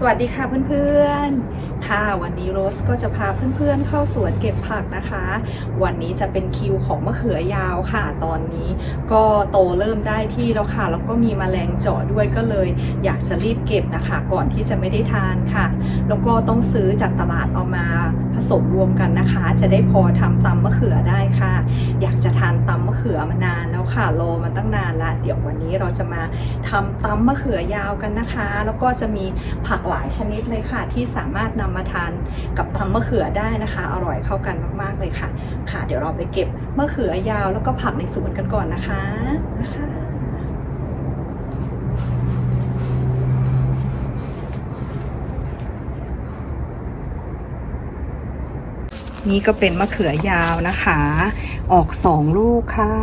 สวัสดีค่ะเพื่อนๆ ค่ะวันนี้โรสก็จะพาเพื่อนๆเข้าสวนเก็บผักนะคะ วันนี้จะเป็นคิวของมะเขือยาวค่ะ ตอนนี้ก็โตเริ่มได้ที่แล้วค่ะ แล้วก็มีแมลงเจาะด้วยก็เลย อยากจะรีบเก็บนะคะ ก่อนที่จะไม่ได้ทานค่ะ แล้วก็ต้องซื้อจากตลาดเอามาผสมรวมกันนะคะ จะได้พอทำตำมะเขือได้ค่ะ อยากจะทานตำมะเขือมานานแล้วค่ะรอมาตั้งนานละเดี๋ยววันนี้เราจะมาทำตำมะเขือยาวกันนะคะ แล้วก็จะมีผักหลายชนิดเลยค่ะ ที่สามารถนำมาทานกับตำมะเขือได้นะคะ อร่อยเข้ากันมากๆเลยค่ะ ค่ะ เดี๋ยวเราไปเก็บมะเขือยาวแล้วก็ผักในสวนกันก่อนนะคะนะคะนี่ก็เป็นมะเขือยาวนะคะ ออกสองลูกค่ะ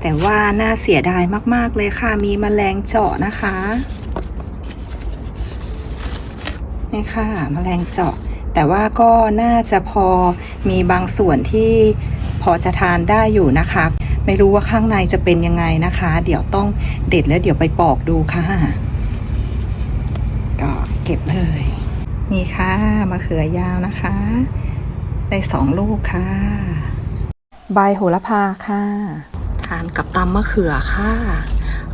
แต่ว่าน่าเสียดายมาก ๆ เลยค่ะ มีแมลงเจาะนะคะ นี่ค่ะแมลงเจาะ แต่ว่าก็น่าจะพอมีบางส่วนที่พอจะทานได้อยู่นะคะ ไม่รู้ว่าข้างในจะเป็นยังไงนะคะ เดี๋ยวต้องเด็ดแล้วเดี๋ยวไปปอกดูค่ะ ก็เก็บเลย นี่ค่ะมะเขือยาวนะคะ ได้สองลูกค่ะ ใบโหระพาค่ะ ทานกับตำมะเขือค่ะ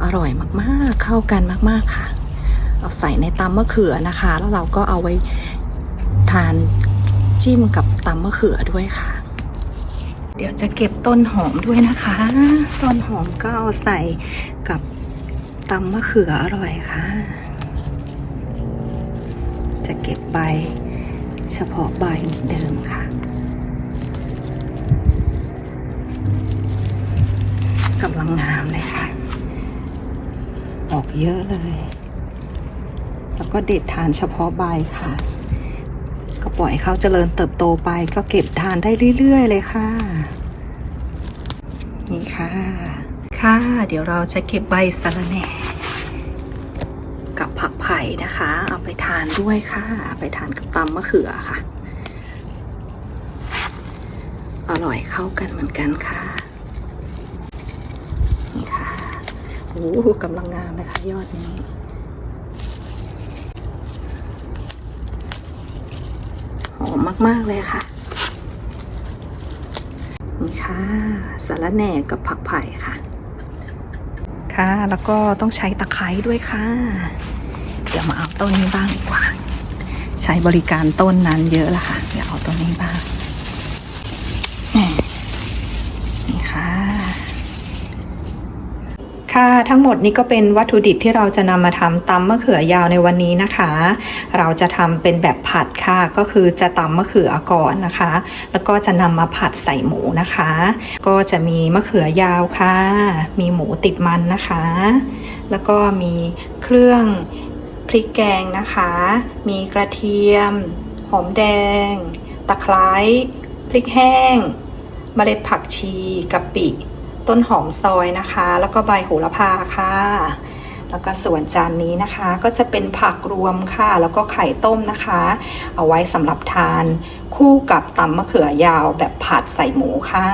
อร่อยมากๆ เข้ากันมากๆค่ะ เราใส่ในตำมะเขือนะคะ แล้วเราก็เอาไว้ทานจิ้มกับตำมะเขือด้วยค่ะ เดี๋ยวจะเก็บต้นหอมด้วยนะคะ ต้นหอมก็เอาใส่กับตำมะเขืออร่อยค่ะ จะเก็บใบเฉพาะใบเหมือนเดิมค่ะกำลังงามเลยค่ะ ออกเยอะเลย แล้วก็เด็ดทานเฉพาะใบค่ะ ก็ปล่อยเขาเจริญเติบโตไป ก็เก็บทานได้เรื่อย ๆ เลยค่ะ นี่ค่ะ ค่ะ เดี๋ยวเราจะเก็บใบสะระแหน่กับผักไผ่นะคะ เอาไปทานด้วยค่ะเอาไปทานกับตำมะเขือค่ะ อร่อยเข้ากันเหมือนกันค่ะ นี่ค่ะ โอ้โหกำลังงามเลยค่ะยอดนี้ หอ มมาก ๆ เลยค่ะ นี่ค่ะสาระแหน่กับผักไผ่ค่ะ ค่ะ แล้วก็ต้องใช้ตะไคร้ด้วยค่ะ เดี๋ยวมาเอาต้นนี้บ้างดีกว่า ใช้บริการต้นนั้นเยอะละค่ะ เดี๋ยวเอาต้นนี้บ้างแหม่นี่ค่ะ ค่ะทั้งหมดนี้ก็เป็นวัตถุดิบที่เราจะนำมาทำตำมะเขือยาวในวันนี้นะคะ เราจะทำเป็นแบบผัดค่ะ ก็คือจะตำมะเขือก่อนนะคะ แล้วก็จะนำมาผัดใส่หมูนะคะ ก็จะมีมะเขือยาวค่ะ มีหมูติดมันนะคะ แล้วก็มีเครื่องพริกแกงนะคะ มีกระเทียม หอมแดง ตะไคร้พริกแห้ง เมล็ดผักชีกะปิ ต้นหอมซอยนะคะ แล้วก็ใบโหระพาค่ะ แล้วก็ส่วนจานนี้นะคะก็จะเป็นผักรวมค่ะ แล้วก็ไข่ต้มนะคะ เอาไว้สำหรับทาน คู่กับตำมะเขือยาวแบบผัดใส่หมูค่ะ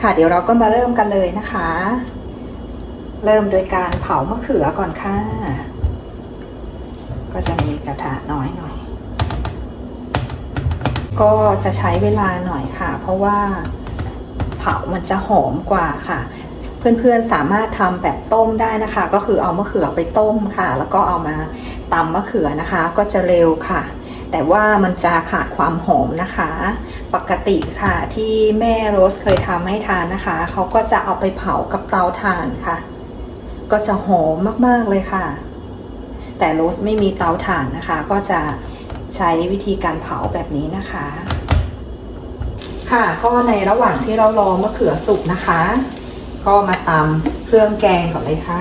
ค่ะเดี๋ยวเราก็มาเริ่มกันเลยนะคะ เริ่มโดยการเผามะเขือก่อนค่ะ ก็จะมีกระทะน้อยหน่อย ก็จะใช้เวลาหน่อยค่ะ เพราะว่า เผามันจะหอมกว่าค่ะ เพื่อนๆสามารถทำแบบต้มได้นะคะ ก็คือเอามะเขือไปต้มค่ะ แล้วก็เอามาตำมะเขือนะคะ ก็จะเร็วค่ะแต่ว่ามันจะขาดความหอมนะคะ ปกติค่ะที่แม่โรสเคยทำให้ทานนะคะ เขาก็จะเอาไปเผากับเตาถ่านค่ะ ก็จะหอมมากๆเลยค่ะ แต่โรสไม่มีเตาถ่านนะคะ ก็จะใช้วิธีการเผาแบบนี้นะคะ ค่ะ ก็ในระหว่างที่เรารอมะเขือสุกนะคะ ก็มาตำเครื่องแกงก่อนเลยค่ะ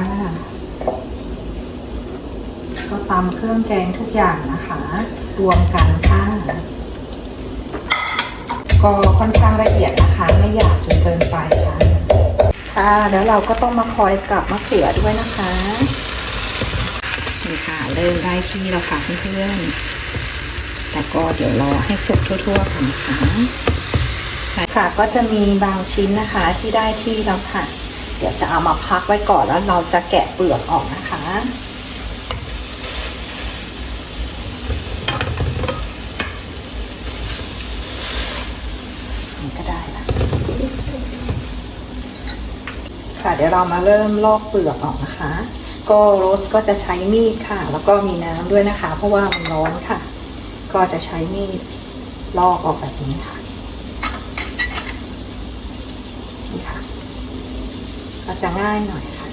ก็ตำเครื่องแกงทุกอย่างนะคะ รวมกันค่ะ ก็ค่อนข้างละเอียดนะคะ ไม่หยาบจนเกินไปค่ะ ค่ะแล้วเราก็ต้องมาคอยกลับมะเขือด้วยนะคะนี่ค่ะเริ่มได้ที่แล้วค่ะเพื่อนๆแต่ก็เดี๋ยวรอให้สุกทั่วๆก่อนนะคะ ค่ะก็จะมีบางชิ้นนะคะที่ได้ที่แล้วค่ะ เดี๋ยวจะเอามาพักไว้ก่อนแล้วเราจะแกะเปลือกออกนะคะก็ได้ละค่ะเดี๋ยวเรามาเริ่มลอกเปลือกออกนะคะ ก็โรสก็จะใช้มีดค่ะ แล้วก็มีน้ำด้วยนะคะ เพราะว่ามันร้อนค่ะ ก็จะใช้มีดลอกออกแบบนี้ค่ะ ก็จะง่ายหน่อยค่ะ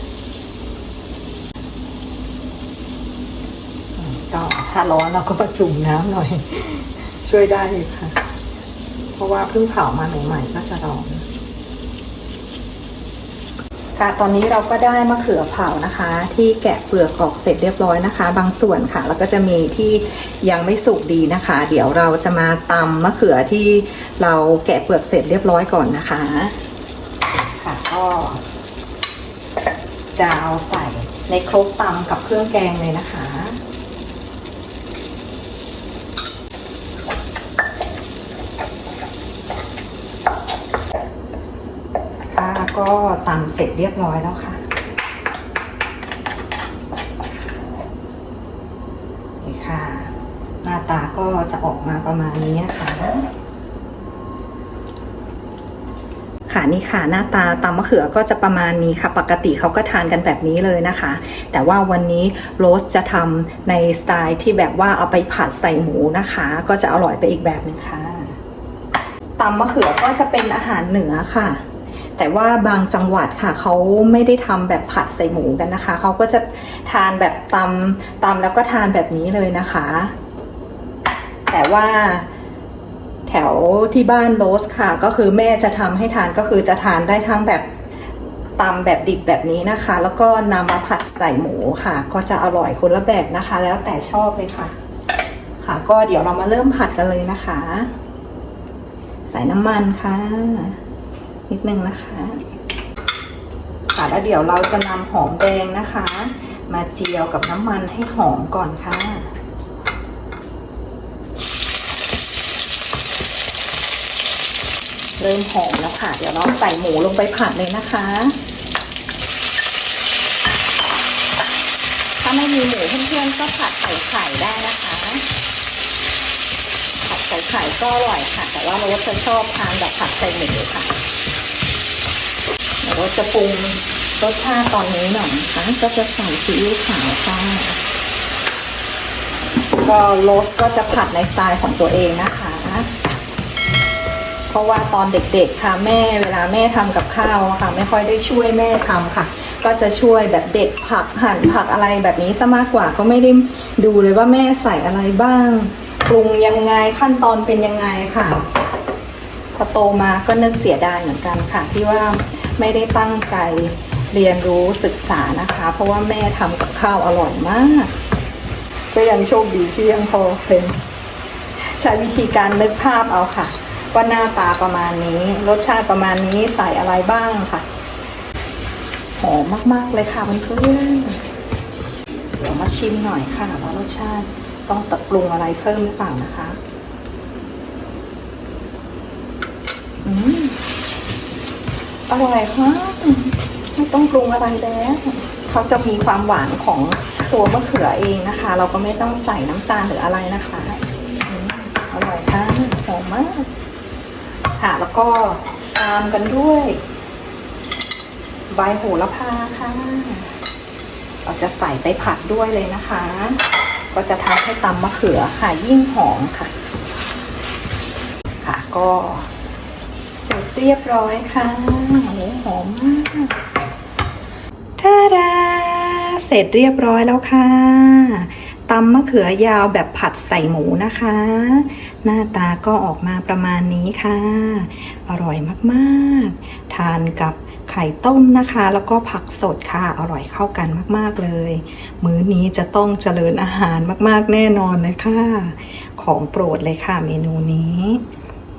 ก็ถ้าร้อนเราก็มาจุ่มน้ำหน่อย ช่วยได้ค่ะ เพราะว่าเพิ่งเผามาใหม่ๆก็จะร้อนค่ะตอนนี้เราก็ได้มะเขือเผานะคะ ที่แกะเปลือกออกเสร็จเรียบร้อยนะคะ บางส่วนค่ะ แล้วก็จะมีที่ยังไม่สุกดีนะคะ เดี๋ยวเราจะมาตำมะเขือที่เราแกะเปลือกเสร็จเรียบร้อยก่อนนะคะ ค่ะก็ จะเอาใส่ในครกตำกับเครื่องแกงเลยนะคะ ค่ะก็ตำเสร็จเรียบร้อยแล้วค่ะนี่ค่ะ หน้าตาก็จะออกมาประมาณนี้นะคะ ค่ะนี่ค่ะหน้าตาตำมะเขือก็จะประมาณนี้ค่ะ ปกติเขาก็ทานกันแบบนี้เลยนะคะ แต่ว่าวันนี้โรสจะทำในสไตล์ที่แบบว่าเอาไปผัดใส่หมูนะคะ ก็จะอร่อยไปอีกแบบหนึงค่ะตำมะเขือก็จะเป็นอาหารเหนือค่ะ แต่ว่าบางจังหวัดค่ะเขาไม่ได้ทำแบบผัดใส่หมูกันนะคะเขาก็จะทานแบบตำตำแล้วก็ทานแบบนี้เลยนะคะ แต่ว่า แถวที่บ้านโรสค่ะ ก็คือแม่จะทำให้ทานก็คือจะทานได้ทั้งแบบตำแบบดิบแบบนี้นะคะ แล้วก็นำมาผัดใส่หมูค่ะ ก็จะอร่อยคนละแบบนะคะ แล้วแต่ชอบเลยค่ะ ค่ะ ก็เดี๋ยวเรามาเริ่มผัดกันเลยนะคะ ใส่น้ำมันค่ะ นิดนึงนะคะค่ะแล้วเดี๋ยวเราจะนำหอมแดงนะคะ มาเจียวกับน้ำมันให้หอมก่อนค่ะ เริ่มหอมแล้วค่ะ เดี๋ยวเราใส่หมูลงไปผัดเลยนะคะ ถ้าไม่มีหมูเพื่อนๆก็ผัดใส่ไข่ได้นะคะ ผัดใส่ไข่ก็อร่อยค่ะ แต่ว่าเราจะชอบทานแบบผัดใส่หมูค่ะเดี๋ยวเราจะปรุงรสชาติตอนนี้หน่อยนะคะก็จะใส่ซีอิ๊วขาวค่ะก็โรสก็จะผัดในสไตล์ของตัวเองนะคะ ราะว่าตอนเด็กๆค่ะแม่เวลาแม่ทำกับข้าวค่ะ ไม่ค่อยได้ช่วยแม่ทำค่ะ ก็จะช่วยแบบเด็ดผักหั่นผักอะไรแบบนี้ซะมากกว่าก็ไม่ได้ดูเลยว่าแม่ใส่อะไรบ้างปรุงยังไงขั้นตอนเป็นยังไงค่ะพอโตมาก็นึกเสียดายเหมือนกันค่ะ ที่ว่าไม่ได้ตั้งใจเรียนรู้ศึกษานะคะ เพราะว่าแม่ทำกับข้าวอร่อยมาก ก็ยังโชคดีที่ยังพอเป็นใช้วิธีการนึกภาพเอาค่ะ ว่าหน้าตาประมาณนี้ รสชาติประมาณนี้ใส่อะไรบ้างค่ะ หอมมากๆเลยค่ะเพื่อนๆเดี๋ยวมาชิมหน่อยค่ะว่ารสชาติต้องตปรุงอะไรเพิ่มหรือเปล่านะคะ อืมอร่อยค่ะไม่ต้องปรุงอะไรแล้วเขาจะมีความหวานของตัวมะเขือเองนะคะ เราก็ไม่ต้องใส่น้ำตาลหรืออะไรนะคะอร่อยค่ะหอมมาก ค่ะ แล้วก็ตามกันด้วย ใบโหระพาค่ะ เราจะใส่ไปผัดด้วยเลยนะคะ ก็จะทำให้ตำมะเขือค่ะ ยิ่งหอมค่ะ ค่ะก็เสร็จเรียบร้อยค่ะโอ้หอมมากท่าดาเสร็จเรียบร้อยแล้วค่ะ ตำมะเขือยาวแบบผัดใส่หมูนะคะ หน้าตาก็ออกมาประมาณนี้ค่ะ อร่อยมากๆ ทานกับไข่ต้มนะคะ แล้วก็ผักสดค่ะ อร่อยเข้ากันมากๆเลย มื้อนี้จะต้องเจริญอาหารมากๆแน่นอนเลยค่ะ ของโปรดเลยค่ะเมนูนี้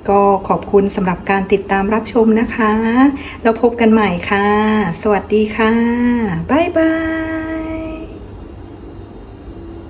ก็ขอบคุณสำหรับการติดตามรับชมนะคะ แล้วพบกันใหม่ค่ะ สวัสดีค่ะ บ๊ายบาย